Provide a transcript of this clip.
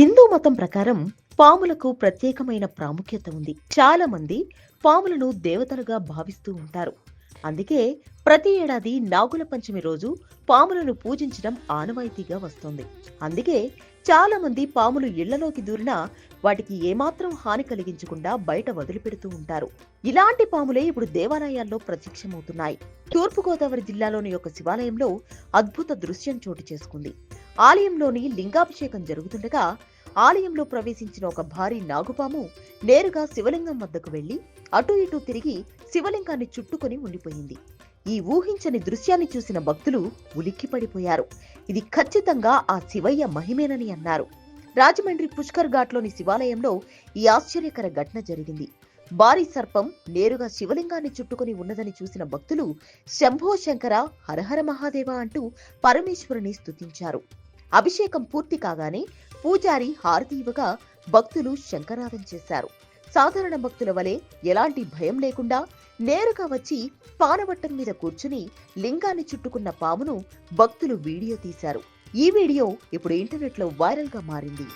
హిందూ మతం ప్రకారం పాములకు ప్రత్యేకమైన ప్రాముఖ్యత ఉంది. చాలా మంది పాములను దేవతలుగా భావిస్తూ ఉంటారు. అందుకే ప్రతి ఏడాది నాగుల పంచమి రోజు పాములను పూజించడం ఆనవాయితీగా వస్తుంది. అందుకే చాలా మంది పాములు ఇళ్ళలోకి దూరినా వాటికి ఏమాత్రం హాని కలిగించకుండా బయట వదిలిపెడుతూ ఉంటారు. ఇలాంటి పాములే ఇప్పుడు దేవాలయాల్లో ప్రత్యక్షమవుతున్నాయి. తూర్పుగోదావరి జిల్లాలోని ఒక శివాలయంలో అద్భుత దృశ్యం చోటు చేసుకుంది. ఆలయంలోని లింగాభిషేకం జరుగుతుండగా ఆలయంలో ప్రవేశించిన ఒక భారీ నాగుపాము నేరుగా శివలింగం వద్దకు వెళ్ళి అటు ఇటు తిరిగి శివలింగాన్ని చుట్టుకొని ఉండిపోయింది. ఈ ఊహించని దృశ్యాన్ని చూసిన భక్తులు ఉలిక్కిపడిపోయారు. ఇది ఖచ్చితంగా ఆ శివయ్య మహిమేనని అన్నారు. రాజమండ్రి పుష్కర్ ఘాట్లోని శివాలయంలో ఈ ఆశ్చర్యకర ఘటన జరిగింది. భారీ సర్పం నేరుగా శివలింగాన్ని చుట్టుకుని ఉన్నదని చూసిన భక్తులు శంభో శంకర హరహర మహాదేవ అంటూ పరమేశ్వరుని స్తుతించారు. అభిషేకం పూర్తి కాగానే పూజారి హారతి ఇవ్వగా భక్తులు శంకరాదం చేశారు. సాధారణ భక్తుల వలె ఎలాంటి భయం లేకుండా నేరుగా వచ్చి పానవట్టం మీద కూర్చుని లింగాన్ని చుట్టుకున్న పామును భక్తులు వీడియో తీశారు. ఈ వీడియో ఇప్పుడు ఇంటర్నెట్లో వైరల్గా మారింది.